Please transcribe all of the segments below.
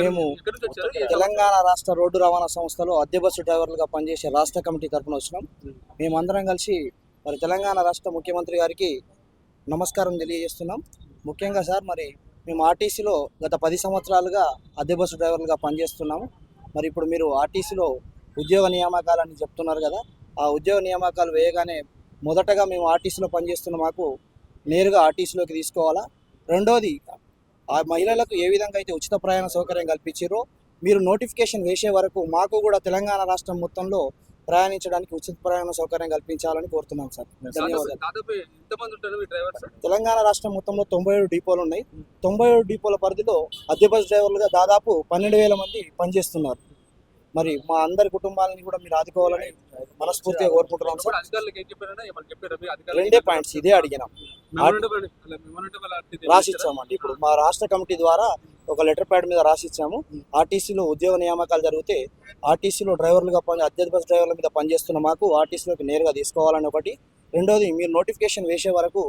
మేము తెలంగాణ రాష్ట్ర రోడ్డు రవాణా సంస్థలో అద్దె బస్సు డ్రైవర్లుగా పనిచేసే రాష్ట్ర కమిటీ తరఫున వచ్చినాం. మేమందరం కలిసి మరి తెలంగాణ రాష్ట్ర ముఖ్యమంత్రి గారికి నమస్కారం తెలియజేస్తున్నాం. ముఖ్యంగా సార్ మరి మేము ఆర్టీసీలో గత పది సంవత్సరాలుగా అద్దె బస్సు డ్రైవర్లుగా పనిచేస్తున్నాము మరి ఇప్పుడు మీరు ఆర్టీసీలో ఉద్యోగ నియామకాలని చెప్తున్నారు కదా ఆ ఉద్యోగ నియామకాలు వేయగానే మొదటగా మేము ఆర్టీసీలో పనిచేస్తున్న మాకు నేరుగా ఆర్టీసీలోకి తీసుకోవాలా? రెండోది ఆ మహిళలకు ఏ విధంగా అయితే ఉచిత ప్రయాణ సౌకర్యం కల్పించారో మీరు నోటిఫికేషన్ వేసే వరకు మాకు కూడా తెలంగాణ రాష్ట్రం మొత్తంలో ప్రయాణించడానికి ఉచిత ప్రయాణ సౌకర్యం కల్పించాలని కోరుతున్నాం సార్. ధన్యవాదాలు. తెలంగాణ రాష్ట్రం మొత్తంలో తొంభై ఏడు డిపోలు ఉన్నాయి. తొంభై ఏడు డిపోల పరిధిలో అద్దె బస్ డ్రైవర్లుగా దాదాపు పన్నెండు వేల మంది పనిచేస్తున్నారు. మరి మా అందరి కుటుంబాలని కూడా మీరు ఆదుకోవాలని మనస్ఫూర్తిగా కోరుకుంటున్నాం సార్. రెండే పాయింట్స్ ఇదే అడిగినాం. రాసిచ్చామండి. ఇప్పుడు మా రాష్ట్ర కమిటీ ద్వారా ఒక లెటర్ ప్యాడ్ మీద రాసిచ్చాము. ఆర్టీసీలో ఉద్యోగ నియామకాలు జరిగితే ఆర్టీసీలో డ్రైవర్లుగా పని అద్దె బస్ డ్రైవర్ల మీద పనిచేస్తున్న మాకు ఆర్టీసీలోకి నేరుగా తీసుకోవాలని ఒకటి. రెండోది మీరు నోటిఫికేషన్ వేసే వరకు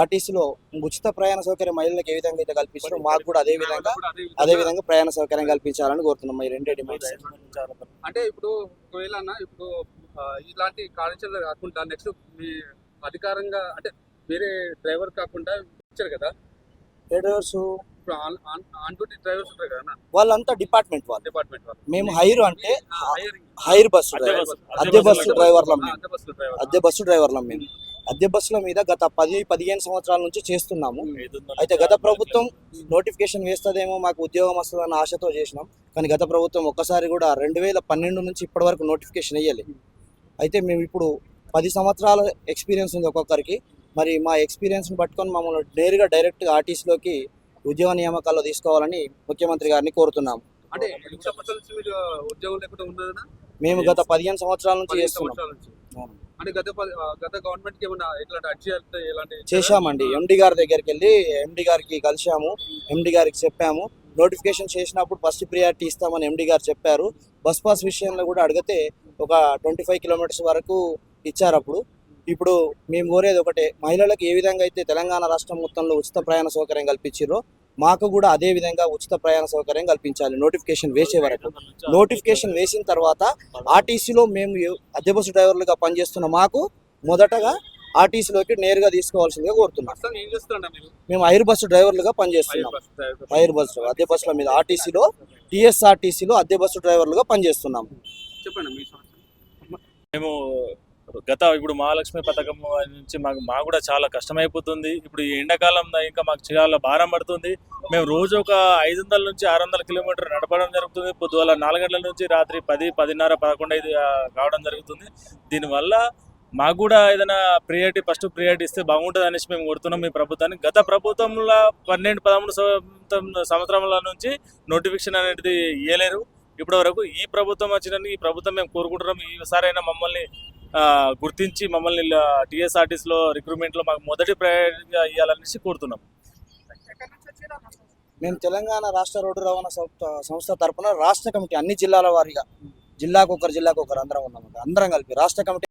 ఆర్టీసీలో ఉచిత ప్రయాణ సౌకర్యం మహిళలకు ఏ విధంగా అయితే కల్పిస్తారో మాకు కూడా అదే విధంగా అదే విధంగా ప్రయాణ సౌకర్యం కల్పించాలని కోరుతున్నాం ఈ రెండే డిమాండ్స్. అంటే ఇప్పుడు ఒకవేళ ఇప్పుడు ఇలాంటి కార్యాచరణ కాకుండా నెక్స్ట్ మీ అధికారంగా అంటే వేరే డ్రైవర్ కాకుండా ఇచ్చారు కదా? డ్రైవర్స్? ఇప్పుడు ఆన్ డ్యూటీ డ్రైవర్స్ ఉంటారు కదా వాళ్ళంతా డిపార్ట్మెంట్ వాళ్ళు. డిపార్ట్మెంట్ వాళ్ళు. మేము హైర్ అంటే హైర్ బస్సు అద్దె డ్రైవర్ బస్సు. అద్దె బస్సు డ్రైవర్లం మేము. అద్దె బస్సు డ్రైవర్లం మేము. అద్దె బస్సుల మీద గత పది పదిహేను సంవత్సరాల నుంచి చేస్తున్నాము అయితే గత ప్రభుత్వం నోటిఫికేషన్ వేస్తుందేమో మాకు ఉద్యోగం వస్తుందన్న ఆశతో చేసినాం. కానీ గత ప్రభుత్వం ఒక్కసారి కూడా రెండు వేల పన్నెండు నుంచి ఇప్పటి వరకు నోటిఫికేషన్ వేయాలి. అయితే మేము ఇప్పుడు పది సంవత్సరాల ఎక్స్పీరియన్స్ ఉంది ఒక్కొక్కరికి. మరి మా ఎక్స్పీరియన్స్ని పట్టుకొని మమ్మల్ని నేరుగా డైరెక్ట్గా ఆర్టీసీలోకి ఉద్యోగ నియామకాల్లో తీసుకోవాలని ముఖ్యమంత్రి గారిని కోరుతున్నాము అంటే మేము గత పదిహేను సంవత్సరాల నుంచి చేస్తున్నాం. గత గత గవర్నమెంట్కి ఏమన్నా ఇట్లాంటి అర్జీ ఇలాంటి చేశామండి. ఎండి గారి దగ్గరికి వెళ్ళి ఎండి గారికి కలిశాము. ఎండి గారికి చెప్పాము. నోటిఫికేషన్ చేసినప్పుడు ఫస్ట్ ప్రియారిటీ ఇస్తామని ఎండి గారు చెప్పారు. బస్ పాస్ విషయంలో కూడా అడిగితే ఒక ట్వంటీ ఫైవ్ కిలోమీటర్స్ వరకు ఇచ్చారు అప్పుడు. ఇప్పుడు మేము కోరేది ఒకటే మహిళలకు ఏ విధంగా అయితే తెలంగాణ రాష్ట్రం మొత్తంలో ఉచిత ప్రయాణ సౌకర్యం కల్పించారో మాకు కూడా అదే విధంగా ఉచిత ప్రయాణ సౌకర్యం కల్పించాలి నోటిఫికేషన్ వేసే వరకు. నోటిఫికేషన్ వేసిన తర్వాత ఆర్టీసీలో మేము అద్దె బస్సు డ్రైవర్లుగా పనిచేస్తున్న మాకు మొదటగా ఆర్టీసీలోకి నేరుగా తీసుకోవాల్సిందిగా కోరుతున్నాం. మేము ఐర్ బస్సు డ్రైవర్లుగా పనిచేస్తున్నాం. ఐర్ బస్సు అద్దె బస్సుల మీద ఆర్టీసీలో టీఎస్ఆర్టీసీలో అద్దె బస్సు డ్రైవర్లుగా పనిచేస్తున్నాం. చెప్పండి మేము గత ఇప్పుడు మహాలక్ష్మి పథకం నుంచి మాకు మాకు కూడా చాలా కష్టమైపోతుంది. ఇప్పుడు ఈ ఎండాకాలం ఇంకా మాకు చాలా భారం పడుతుంది. మేము రోజు ఒక ఐదు వందల నుంచి ఆరు వందల కిలోమీటర్ నడపడం జరుగుతుంది. పొద్దువల నాలుగు గంటల నుంచి రాత్రి పది పదిన్నర పదకొండు ఐదు కావడం జరుగుతుంది. దీనివల్ల మాకు కూడా ఏదైనా ప్రియారిటీ ఫస్ట్ ప్రియారిటీ ఇస్తే బాగుంటుంది అనేసి మేము కొడుతున్నాం మీ ప్రభుత్వాన్ని. గత ప్రభుత్వంలో పన్నెండు పదమూడు సంవత్సరం- సంవత్సరాల నుంచి నోటిఫికేషన్ అనేది ఇవ్వలేరు ఇప్పటి వరకు ఈ ప్రభుత్వం వచ్చిన ఈ ప్రభుత్వం మేము కోరుకుంటున్నాం. ఈసారైనా మమ్మల్ని గుర్తించి మమ్మల్ని టీఎస్ఆర్టీసీలో రిక్రూట్మెంట్లో మాకు మొదటి ప్రయారిటీగా ఇవ్వాలనేసి కోరుతున్నాం. మేము తెలంగాణ రాష్ట్ర రోడ్డు రవాణా సంస్థ సంస్థ తరపున రాష్ట్ర కమిటీ అన్ని జిల్లాల వారీగా జిల్లాకు ఒకరు జిల్లాకు ఒకరు అందరం ఉన్నాం. అందరం కలిపి రాష్ట్ర కమిటీ